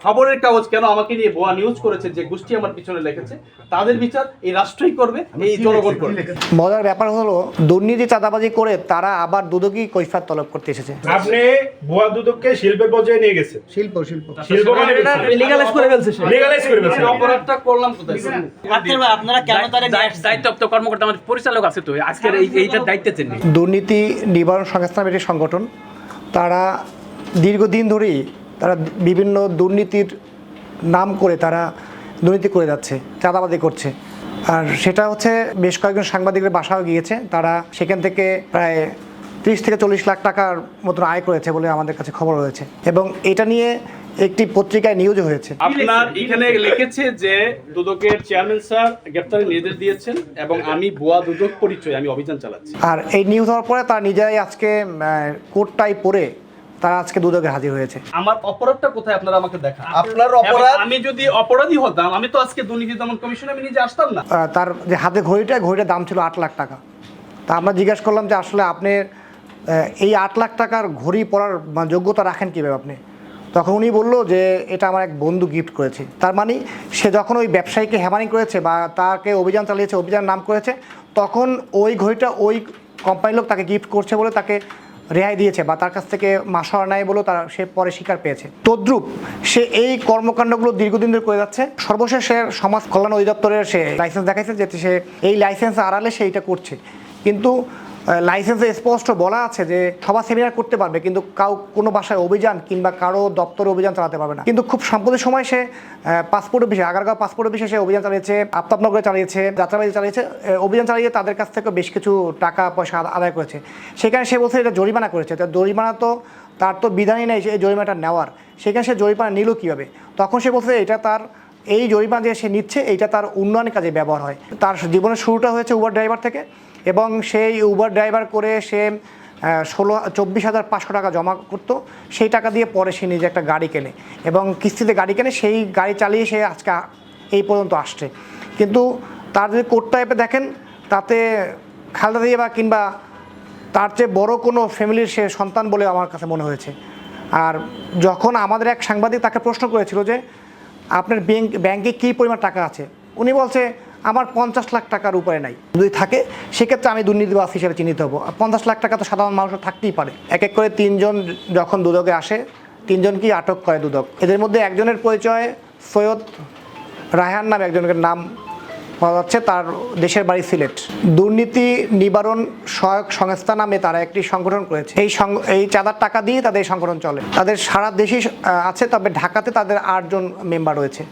খবরের কাগজ কেন আমাকে নিয়ে ভুয়া নিউজ করেছে যে গোষ্ঠী আমার পিছনে লিখেছে তাদের বিচার এই রাষ্ট্রই করবে এই জনগণ করবে। মজার ব্যাপার হলো দুর্নীতি চাঁদাবাজি করে তারা আবার দুদকই কৈফাত তলব করতে এসেছে। আপনি ভুয়া দুদককে শিল্পের পর্যায়ে নিয়ে গেছে শিল্প শিল্প। শিল্প মানে লিগালাইজ করে ফেলছে সে। Legalize করে ফেলছে। অপরাধটা করলাম কোথায়? আপনারা কেন তারা দায়- দায়িত্বপ্ত কর্মকর্তা আমাদের পরিচালক আছে তো আজকের এই এইটার দায়িত্বে চেন দুর্নীতি নিবারণ সংস্থা একটি সংগঠন তারা দীর্ঘদিন ধরেই তারা বিভিন্ন দুর্নীতির নাম করে তারা দুর্নীতি করে যাচ্ছে চাঁদাবাদি করছে। আর সেটা হচ্ছে বেশ কয়েকজন সাংবাদিকের বাসাও গিয়েছে তারা সেখান থেকে প্রায় তিরিশ থেকে চল্লিশ লাখ টাকার মতন আয় করেছে বলে আমাদের কাছে খবর রয়েছে। এবং এটা নিয়ে একটি পত্রিকায় নিউজও হয়েছে। আপনার এখানে লিখেছে যে দুদকের চেয়ারম্যান স্যার গ্রেপ্তারের নির্দেশ দিয়েছেন এবং আমি ভুয়া দুদক পরিচয় আমি অভিযান চালাচ্ছি। আর এই নিউজ হওয়ার পরে তার নিজেরাই আজকে কোর্টটাই পরে তারা আজকে দুদকে হাজির হয়েছে। আমার অপরাধটা কোথায় আপনারা আমাকে দেখান? আপনার অপরাধ আমি যদি অপরাধী হতাম আমি তো আজকে দুর্নীতি দমন কমিশনে আমি নিজে আসতাম না। তার যে হাতে ঘড়িটা ঘড়িটার দাম ছিল আট লাখ টাকা। তা আমরা জিজ্ঞাসা করলাম যে আসলে আপনি এই আট লাখ টাকার ঘড়ি পরার মানে যোগ্যতা রাখেন কীভাবে আপনি? তখন উনি বলল যে এটা আমার এক বন্ধু গিফট করেছে। তার মানে সে যখন ওই ব্যবসায়ীকে হ্যামারিং করেছে বা তাকে অভিযান চালিয়েছে অভিযান নাম করেছে তখন ওই ঘড়িটা ওই কোম্পানির লোক তাকে গিফট করছে বলে তাকে রেহাই দিয়েছে বা তার কাছ থেকে মাসর নেয় বলেও তারা সে পরে স্বীকার পেয়েছে। তদ্রুপ সে এই কর্মকাণ্ডগুলো দীর্ঘদিন ধরে করে যাচ্ছে। সর্বশেষ সমাজ কল্যাণ অধিদপ্তরের সে লাইসেন্স দেখাইছে যে সে এই লাইসেন্স আড়ালে সে এটা করছে। কিন্তু লাইসেন্সে স্পষ্ট বলা আছে যে সভা সেমিনার করতে পারবে, কিন্তু কাউ, কোনো বাসায় অভিযান কিংবা কারও দপ্তরে অভিযান চালাতে পারবে না। কিন্তু খুব সাম্প্রতিক সময় সে পাসপোর্ট অফিসে আগারগাঁও পাসপোর্ট অফিসে সে অভিযান চালিয়েছে, আফতাবনগরে চালিয়েছে যাত্রাবাড়ি চালিয়েছে অভিযান চালিয়ে তাদের কাছ থেকে বেশ কিছু টাকা, পয়সা আদায় করেছে। সেখানে সে বলছে এটা জরিমানা করেছে। তা জরিমানা তো, তার তো বিধানই নেই এই জরিমানাটা নেওয়ার। সেখানে সে জরিমানা নিল কীভাবে? তখন সে বলছে এটা তার, এই জরিমানা যে সে নিচ্ছে, এইটা তার উন্নয়নের কাজে ব্যবহার হয়। তার জীবনের শুরুটা হয়েছে উবার ড্রাইভার থেকে। এবং সেই উবার ড্রাইভার করে সে ষোলো, চব্বিশ হাজার পাঁচশো টাকা জমা করতো। সেই টাকা দিয়ে পরে সে নিজে একটা গাড়ি কেনে এবং কিস্তিতে গাড়ি কেনে, সেই গাড়ি চালিয়ে সে আজকে এই পর্যন্ত আসছে। কিন্তু তার যদি কোর্ট টাইপে দেখেন, তাতে খালদা দিয়ে বা কিংবা তার চেয়ে বড় কোনো ফ্যামিলির সে সন্তান বলে আমার কাছে মনে হয়েছে। আর যখন আমাদের এক সাংবাদিক তাকে প্রশ্ন করেছিল যে, আপনার ব্যাংক কী পরিমাণ টাকা আছে? উনি বলছে আমার পঞ্চাশ লাখ টাকার উপরে নাই। যদি থাকে, সেক্ষেত্রে আমি দুর্নীতিবাস হিসেবে চিহ্নিত হব। পঞ্চাশ লাখ টাকা তো সাধারণ মানুষের থাকতেই পারে। এক এক করে তিনজন যখন দুদকে আসে তিনজনকেই আটক করে দুদক? এদের মধ্যে একজনের পরিচয় সৈয়দ রায়হান নামে একজনের নাম পাওয়া যাচ্ছে, তার দেশের বাড়ি সিলেট। দুর্নীতি নিবারণ সহায়ক সংস্থা নামে তারা একটি সংগঠন করেছে। এই এই চাঁদার টাকা দিয়ে তাদের সংগঠন চলে। তাদের সারা দেশেই আছে, তবে ঢাকাতে তাদের আটজন মেম্বার রয়েছে।